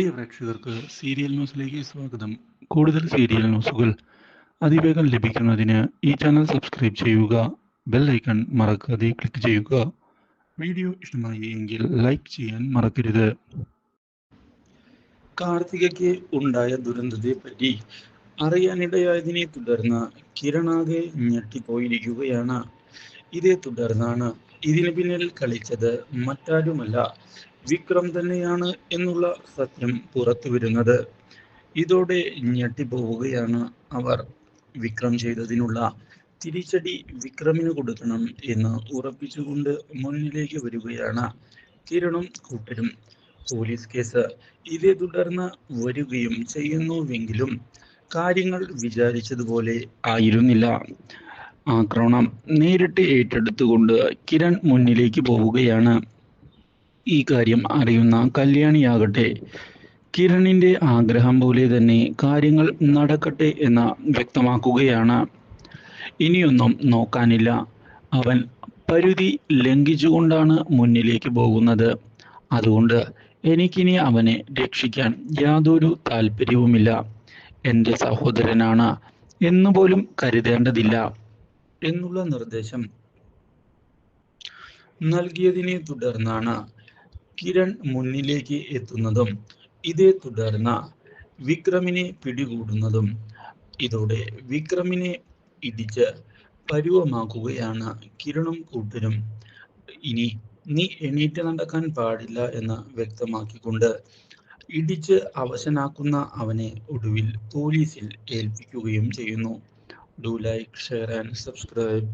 പ്രിയ പ്രേക്ഷകർക്ക് സീരിയൽ ന്യൂസിലേക്ക് സ്വാഗതം. കൂടുതൽ സീരിയൽ ന്യൂസുകൾ അതിവേഗം ലഭിക്കുന്നതിന് ഈ ചാനൽ സബ്സ്ക്രൈബ് ചെയ്യുക ബെൽ ഐക്കൺ മറക്കാതെ ക്ലിക്ക് ചെയ്യുക. വീഡിയോ ഇഷ്ടമായി എങ്കിൽ ലൈക്ക് ചെയ്യാൻ മറക്കരുത്. കാർത്തികയ്ക്ക് ഉണ്ടായ ദുരന്തത്തെ പറ്റി അറിയാനിടയായതിനെ തുടർന്ന് കിരണാകെ ഞെട്ടിപ്പോയിരിക്കുകയാണ്. ഇതേ തുടർന്നാണ് ഇതിന് പിന്നിൽ കളിച്ചത് മറ്റാരുമല്ല. വിക്രം തന്നെയാണ് എന്നുള്ള സത്യം പുറത്തു വരുന്നത്. ഇതോടെ ഞെട്ടിപ്പോവുകയാണ് അവർ. വിക്രം ചെയ്തതിനുള്ള തിരിച്ചടി വിക്രമിന് കൊടുക്കണം എന്ന് ഉറപ്പിച്ചുകൊണ്ട് മുന്നിലേക്ക് വരികയാണ്. കിരണും കൂട്ടരും പോലീസ് കേസ് ഇതേ തുടർന്ന് വരികയും ചെയ്യുന്നുവെങ്കിലും കാര്യങ്ങൾ വിചാരിച്ചതുപോലെ ആയിരുന്നില്ല. ആക്രമണം നേരിട്ട് ഏറ്റെടുത്തുകൊണ്ട് കിരൺ മുന്നിലേക്ക് പോവുകയാണ്. ഈ കാര്യം അറിയുന്ന കല്യാണിയാകട്ടെ. കിരണിന്റെ ആഗ്രഹം പോലെ തന്നെ കാര്യങ്ങൾ നടക്കട്ടെ എന്ന് വ്യക്തമാക്കുകയാണ്. ഇനിയൊന്നും നോക്കാനില്ല. അവൻ പരിധി ലംഘിച്ചുകൊണ്ടാണ് മുന്നിലേക്ക് പോകുന്നത്. അതുകൊണ്ട് എനിക്കിനി അവനെ രക്ഷിക്കാൻ യാതൊരു താല്പര്യവുമില്ല. എന്റെ സഹോദരനാണ്. എന്നുപോലും കരുതേണ്ടതില്ല എന്നുള്ള നിർദ്ദേശം നൽകിയതിനെ തുടർന്നാണ് കിരൺ മുന്നിലേക്ക് എത്തുന്നതും ഇതേ തുടർന്ന് വിക്രമിനെ പിടികൂടുന്നതും ഇതോടെ വിക്രമിനെ ഇടിച്ച് പരുവമാക്കുകയാണ് കിരണും കൂട്ടരും. ഇനി നീ എണീറ്റ് നടക്കാൻ പാടില്ല എന്ന് വ്യക്തമാക്കിക്കൊണ്ട് ഇടിച്ച് അവശനാക്കുന്ന അവനെ ഒടുവിൽ പോലീസിൽ ഏൽപ്പിക്കുകയും ചെയ്യുന്നു. Do like share and subscribe